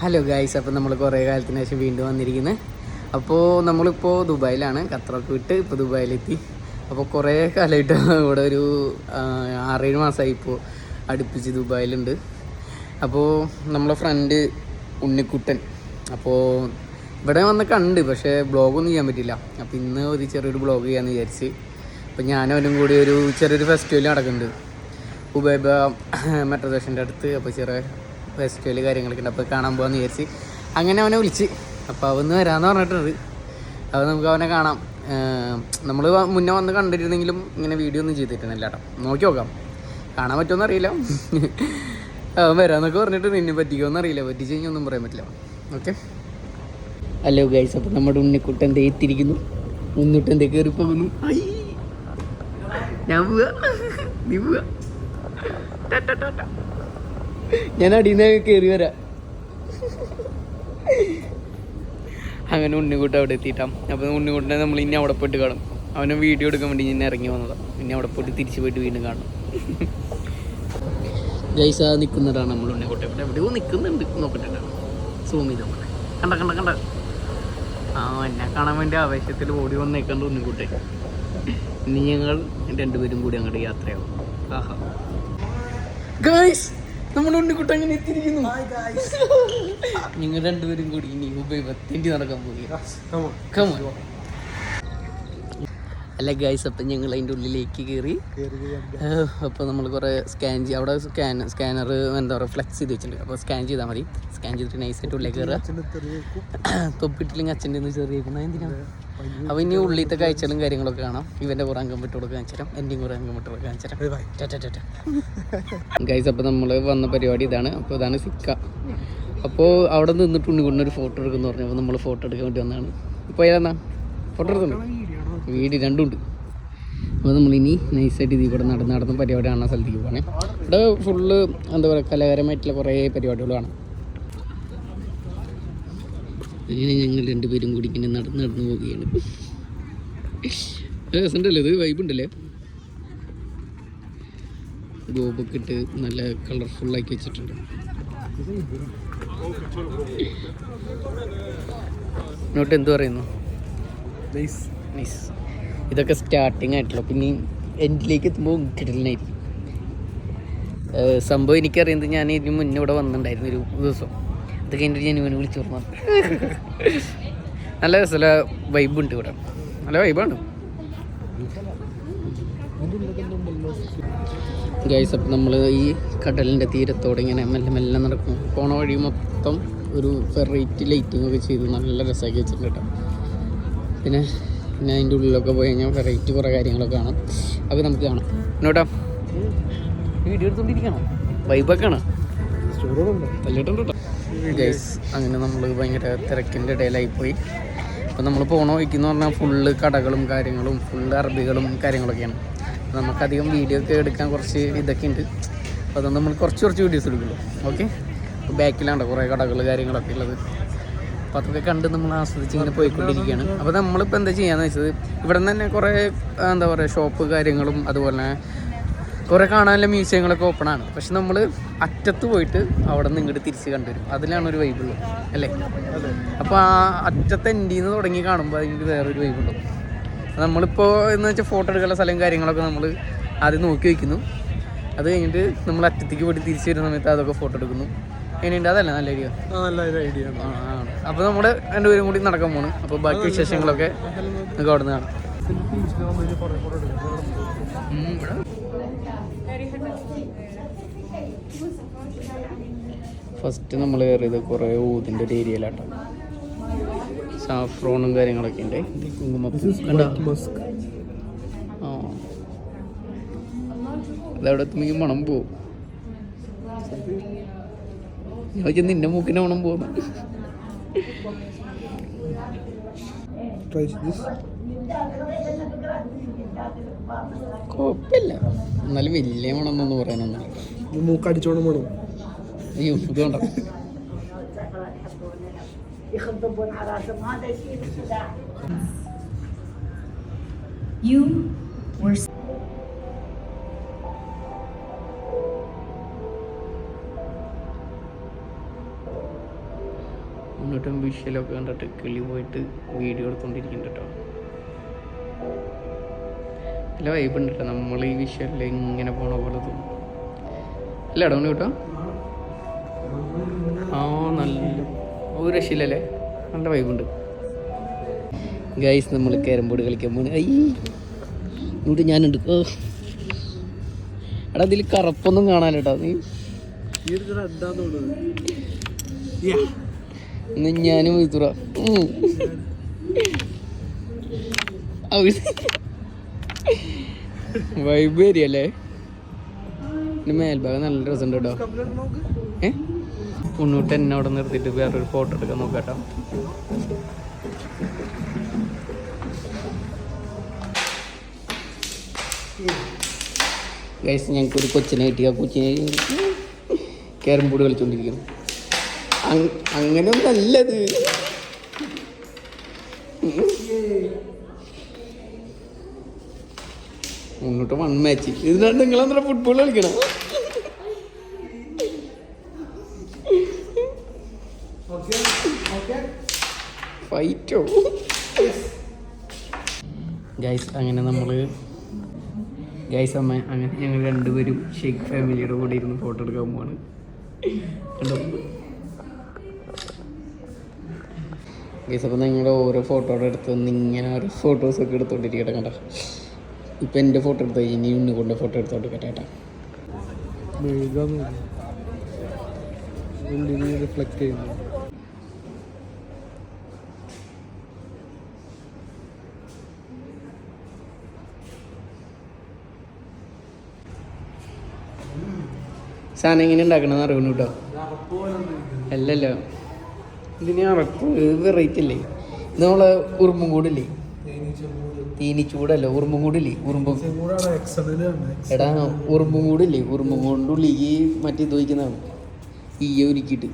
Hello guys അപ്പോൾ നമ്മൾ കുറേ കാലത്തിന് ശേഷം വീണ്ടും വന്നിരിക്കുന്നത് അപ്പോൾ നമ്മളിപ്പോൾ ദുബായിലാണ്. ഖത്തറൊക്കെ വിട്ട് ഇപ്പോൾ ദുബായിലെത്തി. അപ്പോൾ കുറേ കാലമായിട്ട് ഇവിടെ ഒരു ആറേഴ് മാസമായി ഇപ്പോൾ അടുപ്പിച്ച് ദുബായിലുണ്ട്. അപ്പോൾ നമ്മളെ ഫ്രണ്ട് ഉണ്ണിക്കുട്ടൻ. അപ്പോൾ ഇവിടെ വന്ന് കണ്ട് പക്ഷേ ബ്ലോഗൊന്നും ചെയ്യാൻ പറ്റില്ല അപ്പോൾ ഇന്ന് ഒരു ചെറിയൊരു ബ്ലോഗ് ചെയ്യാമെന്ന് വിചാരിച്ച്. അപ്പോൾ ഞാനവനും കൂടി ഒരു ചെറിയൊരു ഫെസ്റ്റിവൽ നടക്കുന്നുണ്ട്. ഉബൈബ മെട്രോ സ്റ്റേഷന്റെ അടുത്ത്. അപ്പോൾ ചെറിയ ഫെസ്റ്റിവൽ കാര്യങ്ങളൊക്കെ ഉണ്ട്. അപ്പോൾ കാണാൻ പോകാമെന്ന് വിചാരിച്ച് അങ്ങനെ അവനെ വിളിച്ച്. അപ്പോൾ അവന്ന് വരാമെന്ന് പറഞ്ഞിട്ടുണ്ട്. അപ്പോൾ നമുക്ക് അവനെ കാണാം. നമ്മൾ മുന്നേ വന്ന് കണ്ടിരുന്നെങ്കിലും ഇങ്ങനെ വീഡിയോ ഒന്നും ചെയ്തിട്ടില്ല കേട്ടോ. നോക്കി നോക്കാം. കാണാൻ പറ്റുമെന്ന് അറിയില്ല. അവൻ വരാമെന്നൊക്കെ പറഞ്ഞിട്ട് നിന്നെ പറ്റിക്കുമെന്ന് അറിയില്ല. പറ്റിച്ച് കഴിഞ്ഞാൽ ഒന്നും പറയാൻ പറ്റില്ല. ഓക്കെ ഹലോ ഗൈസ് അപ്പോൾ നമ്മുടെ ഉണ്ണിക്കുട്ടൻ ദേ എത്തിയിരിക്കുന്നു ഉണ്ണിക്കുട്ടൻ ദേ കയറി പോകുന്നു ഞാൻ പോവാ. നീ പോവാ. ഞാൻ അടിയിൽ കയറി വരാം. അങ്ങനെ ഉണ്ണിക്കുട്ടൻ അവിടെ എത്തിയിട്ടാം. അപ്പോൾ ഉണ്ണിക്കുട്ടനെ നമ്മൾ ഇനി അവിടെ പോയിട്ട് കാണും. അവനെ വീഡിയോ എടുക്കാൻ വേണ്ടി ഞാൻ ഇറങ്ങി വന്നതാണ് പിന്നെ അവിടെ പോയിട്ട് തിരിച്ചു പോയിട്ട് വീണ്ടും കാണും. ജയ്സ നിൽക്കുന്നതാണ് നമ്മൾ ഉണ്ണിക്കുട്ടൻ. ഇവിടെ എവിടെയോ നിൽക്കുന്നുണ്ട് നോക്കട്ടെ. സൂം ചെയ്ത് നോക്കട്ടെ. കണ്ട കണ്ട കണ്ട. ആ എന്നെ കാണാൻ വേണ്ടി ആവേശത്തിൽ ഓടി വന്നേക്കണ്ട ഉണ്ണിക്കുട്ടൻ. ഇനി ഞങ്ങൾ രണ്ടുപേരും കൂടി അങ്ങോട്ട് യാത്രയാവും. ആഹാ. ഗായ്സ് നമ്മുടെ ഉണ്ണിക്കുട്ടൻ അങ്ങനെ എത്തിയിരിക്കുന്നു? നിങ്ങൾ രണ്ടുപേരും കൂടി ഇനി ഉപയോഗത്തിന്റെ നടക്കാൻ പോകുക അല്ല ഗൈസ് അപ്പം ഞങ്ങൾ അതിന്റെ ഉള്ളിലേക്ക് കയറി അപ്പോൾ നമ്മൾ കുറേ സ്കാൻ ചെയ്യും അവിടെ സ്കാൻ സ്കാനർ എന്താ പറയുക ഫ്ലെക്സ് ചെയ്ത് വെച്ചിട്ടുണ്ട്. അപ്പോൾ സ്കാൻ ചെയ്താൽ മതി. സ്കാൻ ചെയ്തിട്ട് നൈസായിട്ട് ഉള്ളിലേക്ക് കയറുക തൊപ്പിട്ടില്ലെങ്കിൽ അച്ഛന്റെ ഒന്ന് ചെറിയേക്കുന്നത് എന്തിനാണ് അപ്പോൾ ഇനി ഉള്ളിലത്തെ കാഴ്ചകളും കാര്യങ്ങളൊക്കെ കാണാം. ഇവന്റെ കുറേ അംഗം വിട്ടുകൊടുക്കുക കാണിച്ചു തരാം എന്റെയും കുറേ അംഗം വിട്ടുകൊടുക്കുക കാണിച്ചു തരാം ഗൈസ് അപ്പോൾ നമ്മൾ വന്ന പരിപാടി ഇതാണ്. അപ്പോൾ ഇതാണ് സിക്ക. അപ്പോൾ അവിടെ നിന്നിട്ട് ഉണ്ണിക്കൊണ്ടൊരു ഫോട്ടോ എടുക്കുന്നു പറഞ്ഞു. അപ്പോൾ നമ്മൾ ഫോട്ടോ എടുക്കാൻ വേണ്ടി വന്നതാണ്. ഇപ്പോൾ ഏതാ? ഫോട്ടോ എടുക്കുന്നു വീട് രണ്ടുമുണ്ട് അപ്പോൾ നമ്മളിനി നൈസായിട്ട് ഇതിൽ കൂടെ നടന്ന് നടന്ന് പരിപാടി കാണുന്ന സ്ഥലത്തേക്ക് പോകണേ ഇവിടെ ഫുള്ള് എന്താ പറയുക കലാകാരമായിട്ടുള്ള കുറേ പരിപാടികളാണ് അങ്ങനെ ഞങ്ങൾ രണ്ടുപേരും കൂടി ഇങ്ങനെ നടന്ന് നടന്ന് പോവുകയാണ്. രസമുണ്ടല്ലോ ഇത്? വൈബ് ഉണ്ടല്ലേ? ഇട്ട് നല്ല കളർഫുള്ളാക്കി വെച്ചിട്ടുണ്ട്. നോട്ട് എന്ത് പറയുന്നു നൈസ് ഇതൊക്കെ സ്റ്റാർട്ടിങ് ആയിട്ടുള്ള. പിന്നെ എൻഡിലേക്ക് എത്തുമ്പോൾ കിടലിനായിരിക്കും സംഭവം എനിക്കറിയുന്നത് ഞാൻ ഇതിന് മുന്നേ ഇവിടെ വന്നിട്ടുണ്ടായിരുന്നു ഒരു ദിവസം. അത് കഴിഞ്ഞിട്ട് ഞാൻ ഇവനെ വിളിച്ചു പറഞ്ഞു നല്ല രസമല്ല വൈബുണ്ട് ഇവിടെ. നല്ല വൈബാണ് ഗൈസ് അപ്പം നമ്മൾ ഈ കടലിന്റെ തീരത്തോടെ ഇങ്ങനെ മെല്ലെ മെല്ലെ നടക്കും പോണ വഴി മൊത്തം ഒരു വെറൈറ്റി ലൈറ്റിംഗ് ഒക്കെ ചെയ്ത്. നല്ല രസമാക്കി വെച്ചിട്ടുണ്ട് കേട്ടോ. പിന്നെ പിന്നെ അതിന്റെ ഉള്ളിലൊക്കെ പോയി കഴിഞ്ഞാൽ വെറൈറ്റി കുറേ കാര്യങ്ങളൊക്കെ കാണാം. അപ്പോൾ നമുക്ക് കാണാം. എന്നോട്ടാ വീഡിയോ എടുത്തോണ്ടിരിക്കണം? വൈബൊക്കെ ആണ്. ഗൈസ് അങ്ങനെ നമ്മൾ ഭയങ്കര തിരക്കിന്റെ ഇടയിലായി പോയി. അപ്പോൾ നമ്മൾ പോണ വയ്ക്കുന്നു പറഞ്ഞാൽ ഫുള്ള് കടകളും കാര്യങ്ങളും ഫുള്ള് അറബികളും കാര്യങ്ങളൊക്കെയാണ്. നമുക്കധികം വീഡിയോ ഒക്കെ എടുക്കാൻ കുറച്ച് ഇതൊക്കെ ഉണ്ട്. അപ്പോൾ അതുകൊണ്ട് നമ്മൾ കുറച്ച് കുറച്ച് വീഡിയോസ് എടുക്കുള്ളൂ. ഓക്കെ ബാക്കിലാണ് കുറേ കടകൾ കാര്യങ്ങളൊക്കെ ഉള്ളത്. അപ്പോൾ അതൊക്കെ കണ്ട് നമ്മൾ ആസ്വദിച്ച് ഇങ്ങനെ പോയിക്കൊണ്ടിരിക്കുകയാണ്. അപ്പോൾ നമ്മളിപ്പോൾ എന്താ ചെയ്യാന്ന് വെച്ചത്? ഇവിടെ നിന്ന് തന്നെ കുറേ എന്താ പറയുക ഷോപ്പ് കാര്യങ്ങളും അതുപോലെ തന്നെ കുറേ കാണാനുള്ള മ്യൂസിയങ്ങളൊക്കെ ഓപ്പൺ ആണ്. പക്ഷെ നമ്മൾ അറ്റത്ത് പോയിട്ട് അവിടെ നിന്ന് ഇങ്ങോട്ട് തിരിച്ച് കണ്ടുവരും. അതിലാണ് ഒരു വൈബ് ഉള്ളത് അല്ലേ? അപ്പോൾ ആ അറ്റത്തെ എൻഡിൽ നിന്ന് തുടങ്ങി കാണുമ്പോൾ അതിന് വേറൊരു വൈബുള്ളൂ നമ്മളിപ്പോൾ എന്ന് വെച്ചാൽ ഫോട്ടോ എടുക്കാനുള്ള സ്ഥലം കാര്യങ്ങളൊക്കെ നമ്മൾ ആദ്യം നോക്കി വയ്ക്കുന്നു അത് കഴിഞ്ഞിട്ട് നമ്മൾ അറ്റത്തേക്ക് പോയിട്ട് തിരിച്ചു വരുന്ന സമയത്ത് അതൊക്കെ ഫോട്ടോ എടുക്കുന്നു. എങ്ങനെയുണ്ട് അതല്ല നല്ല ഐഡിയ നല്ല ഐഡിയ അപ്പോൾ നമ്മുടെ രണ്ടുപേരും കൂടി നടക്കാൻ പോണ്. അപ്പോൾ ബാക്കി വിശേഷങ്ങളൊക്കെ നമുക്ക് അവിടെ നിന്ന് കാണാം ഫസ്റ്റ് നമ്മൾ കയറിയത് കുറേ ഊതിന്റെ ഒരു ഏരിയയിലാട്ടോ സാഫ്രോണും കാര്യങ്ങളൊക്കെ ഉണ്ട്. കുങ്കുമപ്പൂ. അതവിടെ എത്തുമ്പോൾ മണം പോവും. ഞാൻ നിന്റെ മൂക്കിന്റെ ഓണം പോകുന്നു. കുഴപ്പമില്ല. എന്നാലും വലിയ മണമെന്നൊന്ന് എന്നൊന്നും പറയാനൊന്നും മൂക്കടിച്ചോണം പോണോ അയ്യോ ഇത് കണ്ടോ You were മുന്നൂറ്റും വിഷ്വലൊക്കെ കണ്ടിട്ട് കിളി പോയിട്ട് വീഡിയോ എടുത്തോണ്ടിരിക്കുന്നുണ്ട് കേട്ടോ നല്ല വൈബ് ഉണ്ട് കേട്ടോ നമ്മൾ ഈ വിഷ്വലിൽ ഇങ്ങനെ പോണ പോലെ തോന്നും അല്ല ഇടം കേട്ടോ? ആ നല്ല ഒരു രക്ഷയില്ലല്ലേ? നല്ല വൈബുണ്ട് ഗൈസ് നമ്മൾ ക്യാരം ബോർഡ് കളിക്കാൻ പോണ്. ഐ ഇവിടെ ഞാനുണ്ട്. ഓ. എടാ ഇതിൽ കറുപ്പൊന്നും കാണാനിട്ടോ നീ ഇന്ന് ഞാനും വിതുറ. വൈബ് ഏരിയല്ലേ? മേൽഭാഗം നല്ല രസമുണ്ട് കേട്ടോ. ഏ? ഉണ്ണൂട്ട് എന്നെ അവിടെ നിർത്തിയിട്ട് വേറൊരു ഫോട്ടോ എടുക്കാൻ നോക്കാട്ടോ ഞങ്ങൾക്ക് ഒരു കൊച്ചിനെ കിട്ടി. ആ കൊച്ചിനെ ബോർഡ് കളിച്ചോണ്ടിരിക്കുന്നു. അങ്- അങ്ങനെ നല്ലത് മുന്നോട്ട് വൺ മാച്ച് ഇതിനാണ് നിങ്ങൾ അന്നേരം ഫുട്ബോൾ കളിക്കണം? ഫൈറ്റോ ഗൈസ് അങ്ങനെ നമ്മൾ ഗൈസ് അമ്മ അങ്ങനെ ഞങ്ങൾ രണ്ടുപേരും ഷെയ്ഖ് ഫാമിലിയുടെ കൂടെ ഇരുന്ന് ഫോട്ടോ എടുക്കാൻ പോവാണ്. കണ്ടോ? ഗൈസ് അപ്പോൾ നിങ്ങൾ ഓരോ ഫോട്ടോയുടെ അടുത്ത് നിന്ന് ഇങ്ങനെ ഓരോ ഫോട്ടോസൊക്കെ എടുത്തോണ്ടിരിക്കട്ടെ കണ്ടോ? ഇപ്പം എന്റെ ഫോട്ടോ എടുത്ത്? ഇനി ഉണ്ണിക്കൊണ്ട് ഫോട്ടോ എടുത്തോണ്ട് കേട്ടോ. റിഫ്ലക്റ്റ് ചെയ്യുന്നു സാധനം എങ്ങനെ ഉണ്ടാക്കണമെന്ന് അറിയണു കേട്ടോ അല്ലല്ലോ. ഇതിന് വെറൈറ്റി അല്ലേ ഇത് നമ്മളെ ഉറുമ്പും കൂടില്ലേ? തീനിച്ചൂടല്ല ഉറുമ്പും കൂടില്ലേ? ഉറുമ്പും. എടാ ഉറുമ്പും കൂടില്ലേ? ഉറുമ്പും കൊണ്ടുള്ളി ഈ മറ്റേ തോയിക്കുന്നതാണ് ഈ ഈയ ഒരുക്കിയിട്ട്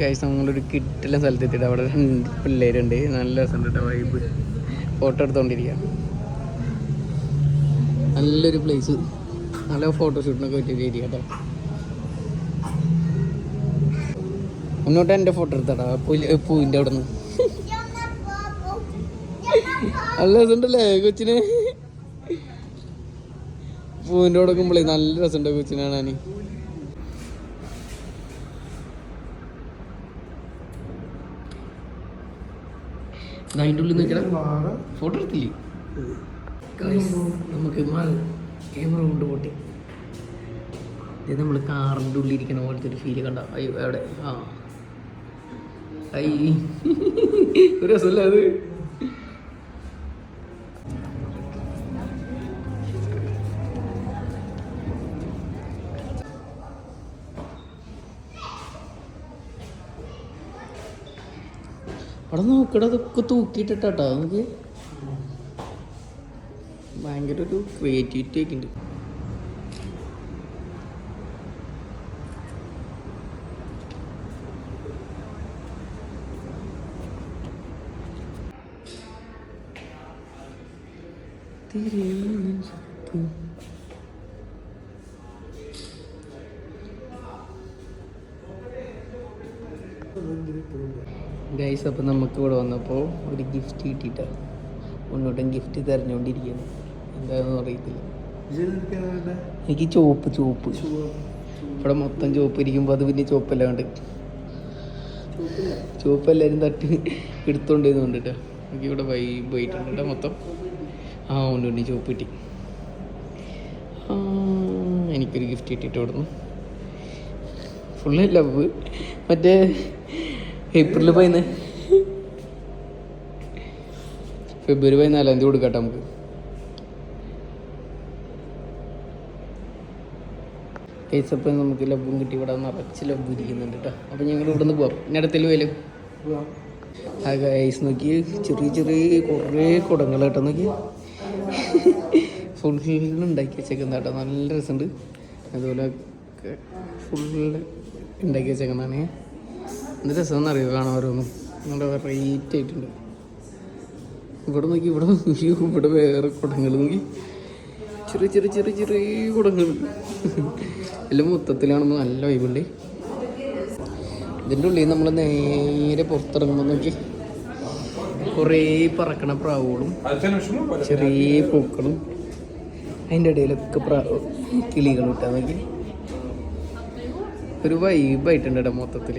കഴിച്ച് നമ്മളൊരു കിട്ടില്ല സ്ഥലത്തെത്തിയിട്ട് അവിടെ രണ്ട് പിള്ളേരുണ്ട്. നല്ല രസമുണ്ട് വൈബ് ഫോട്ടോ എടുത്തോണ്ടിരിക്കുക നല്ലൊരു പ്ലേസ് നല്ല ഫോട്ടോഷൂട്ടിനൊക്കെ പറ്റിയ ഏരിയ കേട്ടോ. മുന്നോട്ട് എന്റെ ഫോട്ടോ എടുത്തടാ. പുല്ല് പൂവിന്റെ അവിടെ നിന്ന് നല്ല രസമുണ്ടല്ലേ കൊച്ചിന്? പൂവിന്റെ അവിടെ നിൽക്കുമ്പോഴേ നല്ല രസമുണ്ട് കൊച്ചിനെ കാണാൻ അതിന്റെ ഉള്ളിൽ നിൽക്കണം ഫോട്ടോ എടുത്തില്ലേ? നമുക്ക് ക്യാമറ കൊണ്ട് പോട്ടെ. ഇത് നമ്മൾ കാറിന്റെ ഉള്ളിൽ ഇരിക്കണ പോലത്തെ ഒരു ഫീൽ കണ്ട. അയ്യോ എവിടെ? ആ. ഐ. ഒരു രസമല്ല അത്? അവിടെ നോക്കട അതൊക്കെ തൂക്കിയിട്ടിട്ടാ നമുക്ക്. ഭയങ്കര ഒരു ക്രിയേറ്റിവിറ്റി ഒക്കെ ഉണ്ട്. ഗൈസ് അപ്പം നമുക്ക് ഇവിടെ വന്നപ്പോൾ ഒരു ഗിഫ്റ്റ് കിട്ടിയിട്ടാണ് മുന്നോട്ടും ഗിഫ്റ്റ് തിരഞ്ഞുകൊണ്ടിരിക്കുകയാണ് എന്താണെന്ന് അറിയത്തില്ല. എനിക്ക് ചുവപ്പ് ചുവപ്പ്. ഇവിടെ മൊത്തം ചുവപ്പ് ഇരിക്കുമ്പോൾ അത് പിന്നെ ചുവപ്പല്ലാണ്ട്. ചുവപ്പ് എല്ലാവരും തട്ടി എടുത്തോണ്ടിരുന്നുണ്ട് കേട്ടോ. എനിക്ക് ഇവിടെ വൈ പോയിട്ടുണ്ട് കേട്ടോ മൊത്തം. ആ ഉണ്ട് ഉണ്ട്. ചോപ്പ് കിട്ടി എനിക്കൊരു ഗിഫ്റ്റ് കിട്ടിയിട്ട് ഇവിടുന്ന് ഫുള്ള് ലവ് മറ്റേ ഏപ്രിൽ പതിന് ഫെബ്രുവരി പതിനാലാം തീയതി കൊടുക്കട്ടെ നമുക്ക്. കേസപ്പം നമുക്ക് ലബും കിട്ടി. ഇവിടെ നിറച്ച് ലബ് ഇരിക്കുന്നുണ്ട് കേട്ടോ. അപ്പം ഞങ്ങൾ ഇവിടെ നിന്ന് പോവാം. ഇനി അടുത്തിൽ വരും ആ ഗൈസ് നോക്കി ചെറിയ ചെറിയ കുറേ കുടങ്ങൾ കേട്ടോ. നോക്കി ഫുള്ള് ഉണ്ടാക്കി വെച്ചേക്കുന്ന കേട്ടോ. നല്ല രസമുണ്ട്. അതുപോലെ ഫുൾ ഉണ്ടാക്കി വെച്ചേക്കുന്നതാണ്. എന്ത് രസമെന്ന് അറിയോ കാണാൻ ഓരോന്നും. നല്ല വെറൈറ്റി ആയിട്ടുണ്ട്. ഇവിടെ നോക്കി ഇവിടെ നോക്കി ഇവിടെ വേറെ കുടങ്ങൾ നോക്കി. ചെറിയ ചെറിയ ചെറിയ ചെറിയ കുടങ്ങൾ. എല്ലാം മൊത്തത്തിലാണെന്ന് നല്ല വൈബുണ്ട് ഇതിന്റെ ഉള്ളിൽ നമ്മൾ നേരെ പുറത്തിറങ്ങുമ്പോൾ നോക്കി. കുറേ പറക്കണ പ്രാവുകളും ചെറിയ പൂക്കളും അതിന്റെ ഇടയിലൊക്കെ പ്രാ കിളികളും ഇട്ടാ നോക്കി ഒരു വൈബായിട്ടുണ്ട് മൊത്തത്തിൽ. മൊത്തത്തിൽ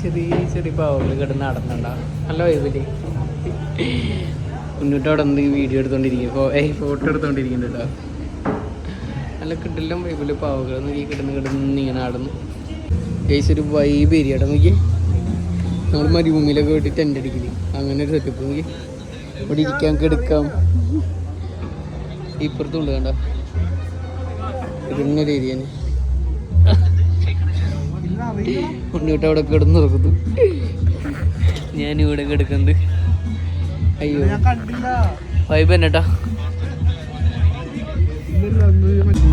ചെറിയ ചെറിയ പാവകൾ കിടന്ന് നടന്നണ്ട. നല്ല വൈബില്ലേ മുന്നോട്ട് അവിടെ വീഡിയോ എടുത്തോണ്ടിരിക്കും ഏയ് ഫോട്ടോ എടുത്തോണ്ടിരിക്കുന്നുണ്ട് നല്ല കിട്ടില്ല വൈബിൽ പാവകൾ ഈ കിടന്ന് കിടന്ന് ഇങ്ങനെ ആടുന്നു. ഏസ് ഒരു വൈബ് ഏരിയ നോക്കി നമ്മൾ മരുഭൂമിയിലൊക്കെ പോയിട്ട് ടെന്റ് അടിക്കില്ലേ അങ്ങനെ ഒരു സെറ്റപ്പ് നോക്കി ഇവിടെ ഇരിക്കാൻ കിടക്കാം ഇപ്പുറത്തുണ്ട് കണ്ട? ഇതിങ്ങനെ ഒരു ഏരിയ ഉണ്ണിട്ട് അവിടെ കിടന്നു നോക്കുന്നു ഞാൻ ഇവിടെ കിടക്കുന്നത് അയ്യോ. വൈബ് തന്നെട്ടാ ഗൈസ്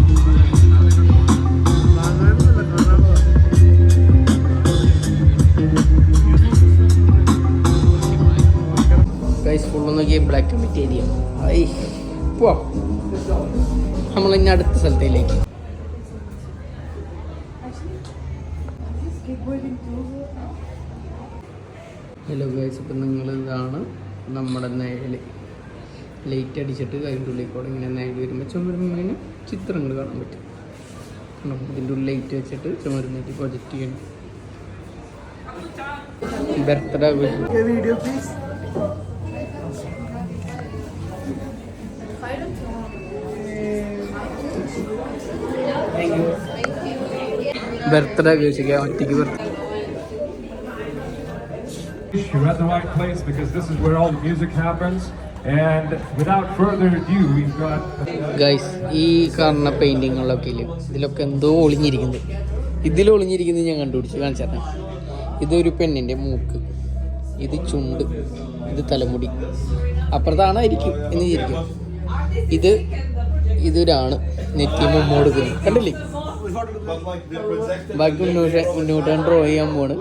ബ്ലാക്ക് മെറ്റീരിയൽ പോവാം നമ്മൾ ഇനി അടുത്ത സ്ഥലത്തേക്ക്. ഹലോ ഗൈസ് ഇപ്പം നിങ്ങൾ ഇതാണ് നമ്മുടെ നേഴൽ ലൈറ്റ് അടിച്ചിട്ട് അതിന്റെ ഉള്ളിൽ കൂടെ ഇങ്ങനെ നേഴ് വരുമ്പോൾ ചുമരുന്നതിന് ചിത്രങ്ങൾ കാണാൻ പറ്റും? ഇതിന്റെ ഉള്ളിൽ ലൈറ്റ് വെച്ചിട്ട് ചുമരുന്നിട്ട് പ്രൊജക്റ്റ് ചെയ്യണം. ബർത്ത്ഡേ വീഡിയോ പ്ലീസ് ബർത്ത്ഡേ ആഘോഷിക്കാം ഒറ്റയ്ക്ക് birthday You're at the right place because this is where all the music happens. And without further ado, we've got Guys, ഈ കാണുന്ന പെയിന്റിങ്ങുകളൊക്കെ ഇല്ലേ? ഇതിലൊക്കെ എന്തോ ഒളിഞ്ഞിരിക്കുന്നത് ഇതിൽ ഒളിഞ്ഞിരിക്കുന്നത് ഞാൻ കണ്ടുപിടിച്ചു കാണിച്ചേട്ടാ ഇതൊരു പെണ്ണിന്റെ മൂക്ക്. ഇത് ചുണ്ട്. ഇത് തലമുടി. അപ്പുറത്താണായിരിക്കും എന്ന് വിചാരിക്കും. ഇത് ഇതൊരാണ് നെറ്റി കുഞ്ഞ് കണ്ടില്ലേ? ബാക്കി ഡ്രോ ചെയ്യാൻ പോണ്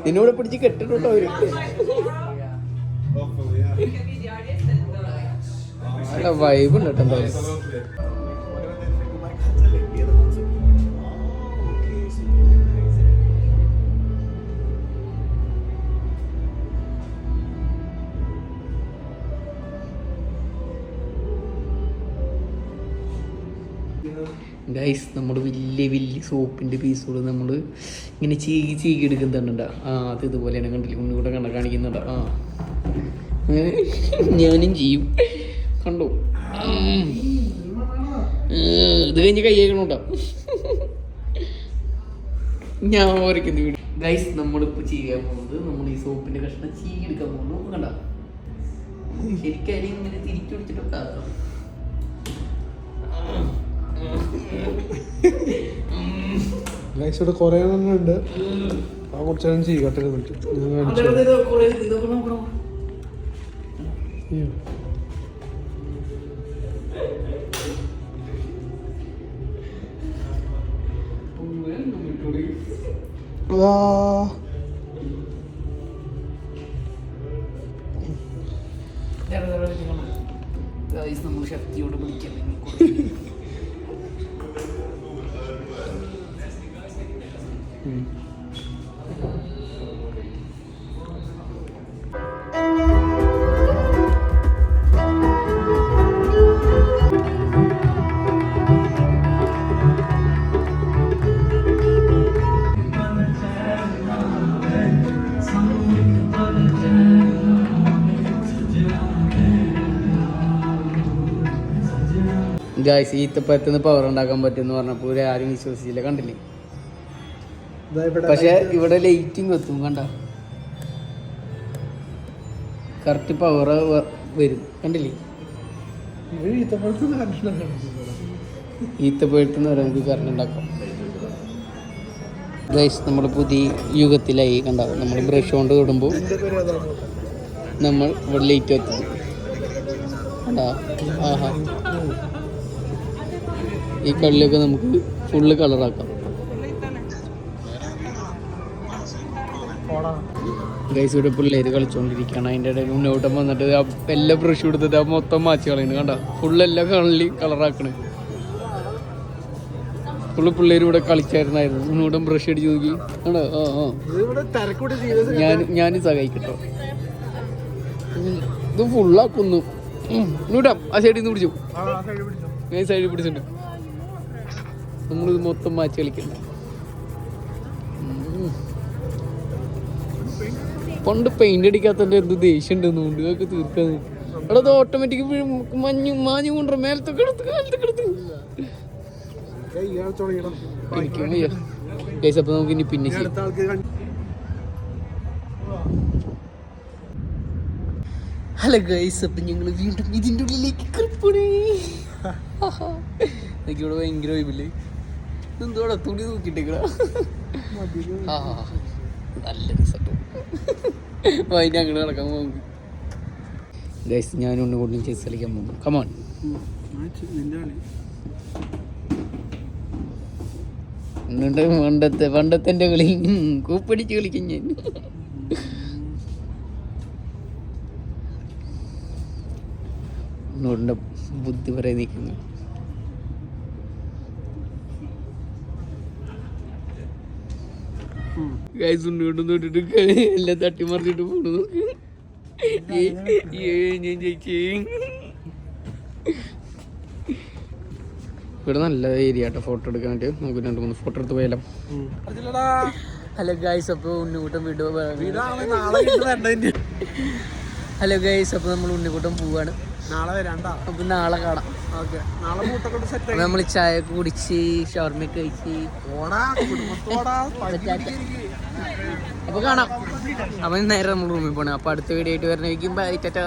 ഇതിനൂടെ പിടിച്ച് കെട്ടിട്ടുണ്ടോ അവർ? നല്ല വൈബ് ഉണ്ട് കേട്ടോ ഗൈസ് നമ്മൾ വലിയ വലിയ സോപ്പിന്റെ പീസുകൾ നമ്മൾ ഇങ്ങനെ ചീകി ചീകി എടുക്കുന്നുണ്ടാ. ആ അത് ഇതുപോലെയാണ് കണ്ടില്ല? ഒന്നുകൂടെ കണ്ട കാണിക്കുന്നുണ്ട്. ആ. ഞാനും ചെയ്യും. കണ്ടോ? ഇത് കഴിഞ്ഞ് കയ്യേക്കണോട്ടോ ഞാൻ വരയ്ക്കുന്ന വീഡിയോ ഗൈസ് നമ്മളിപ്പോൾ ചെയ്യാൻ പോകുന്നത് നമ്മൾ ഈ സോപ്പിന്റെ കഷ്ണം ചീകി എടുക്കാൻ പോകുന്നു. കണ്ട? ശരിക്കും അരി ഇങ്ങനെ തിരിച്ചു പിടിച്ചിട്ടൊക്കെ ആക്കാം. ഗൈസ് ഇവിടെ കുറേ എണ്ണം ഉണ്ട്. ആ കുറച്ച് നേരം ചെയ്യട്ടെ എന്നിട്ട് ഞാൻ കാണിച്ചു. ഗായ്സ് ഈത്തപ്പഴത്തുനിന്ന് പവർ ഉണ്ടാക്കാൻ പറ്റുമെന്ന് പറഞ്ഞപ്പോൾ ഒരു ആരും വിശ്വസിച്ചില്ല കണ്ടില്ലേ? പക്ഷെ ഇവിടെ ലൈറ്റിംഗ് എത്തും കണ്ട? കറക്റ്റ് പവർ വരും കണ്ടില്ലേ? ഈത്തപ്പഴത്തിൽ നിന്ന് നമുക്ക് കറണ്ട് ഉണ്ടാക്കാം. ഗൈസ് നമ്മൾ പുതിയ യുഗത്തിലായി കണ്ട? നമ്മൾ ബ്രഷ് കൊണ്ട് തൊടുമ്പോൾ നമ്മൾ ഇവിടെ ലൈറ്റ് എത്തും കണ്ടാ? ആഹാ. ഈ കള്ളിയൊക്കെ നമുക്ക് ഫുള്ള് കളറാക്കാം ഗൈസ് ഇവിടെ പിള്ളേര് കളിച്ചുകൊണ്ടിരിക്കുകയാണ് അതിന്റെ ഇടയിൽ മുന്നോട്ടം വന്നിട്ട് എല്ലാ ബ്രഷ് കൊടുത്തിട്ട് ആ മൊത്തം മാച്ച് കളയുന്നു. കണ്ട? ഫുള്ള് എല്ലാം കളി കളറാക്കണ് ഫുള്ള് പിള്ളേർ ഇവിടെ കളിച്ചായിരുന്നായിരുന്നു. മുന്നോട്ടും ബ്രഷ് അടിച്ച് നോക്കി കണ്ടോ? ആ ആ. ഞാൻ ഞാൻ സഹായിക്കട്ടോ. ഇത് ഫുള്ളാക്കുന്നു ഇങ്ങോട്ടാ ആ സൈഡിൽ നിന്ന് പിടിച്ചോ? ഞാൻ സൈഡിൽ പിടിച്ചിട്ടുണ്ട്. നമ്മളിത് മൊത്തം മാച്ച് കളിക്കണ്ട പണ്ട് പെയിന്റ് അടിക്കാത്തതിന്റെ എന്ത് ദേഷ്യം ഉണ്ടെന്നുണ്ട് ഇതൊക്കെ തീർക്കാൻ അവിടെ അത് ഓട്ടോമാറ്റിക് മഞ്ഞ് മാഞ്ഞു കൊണ്ടുവരും മേലത്തൊക്കെ എടുത്ത് കാലത്തൊക്കെ എടുത്ത്. എനിക്ക് അപ്പൊ നമുക്ക് ഇനി പിന്നെ ഹലോ ഗൈസ് അപ്പം ഞങ്ങൾ വീണ്ടും ഇതിന്റെ ഉള്ളിലേക്ക് കൃപ്പണേ എനിക്കിവിടെ ഭയങ്കര വൈബില്ലേ എന്തോടാ തുണി നോക്കിട്ടേക്കടാ ആ നല്ല റിസൾട്ട് അതിന് അങ്ങനെ നടക്കാൻ പോകും ഗൈസ് ഞാൻ ഒന്ന് കൊണ്ടും ചെസ് കളിക്കാൻ പോകും കമോൺ എന്നിട്ട് പണ്ടത്തെ പണ്ടത്തെ എന്റെ കളി. കൂപ്പടിച്ച് കളിക്കും ഞാൻ. ഒന്നുകൊണ്ട് ബുദ്ധി പറയാൻ നിൽക്കുന്നു ഗൈസ് ഉണ്ണോട്ട് തൊട്ടിട്ട് എല്ലാം തട്ടിമറിച്ചിട്ട് പോണു. ഞാൻ ചേച്ചി ഇവിടെ നല്ല ഏരിയ കേട്ടോ ഫോട്ടോ എടുക്കാനായിട്ട്. നമുക്ക് രണ്ട് മൂന്ന് ഫോട്ടോ എടുത്ത് പോയാലോ. ഹലോ ഗൈസ് അപ്പോൾ ഉണ്ണിക്കൂട്ടം വീഡിയോ ഹലോ ഗൈസ് അപ്പോൾ നമ്മൾ ഉണ്ണിക്കൂട്ടം പോവാണ്. നാളെ വരാണ്ടാ? അപ്പോൾ നാളെ കാണാം. നമ്മൾ ചായ കുടിച്ച് ഷവർമ കഴിച്ച്. അപ്പൊ കാണാം. അവൻ നേരെ നമ്മൾ റൂമിൽ പോണേ. അപ്പൊ അടുത്ത വീഡിയോ ആയിട്ട് വരണേക്കും ബൈ ടാറ്റാ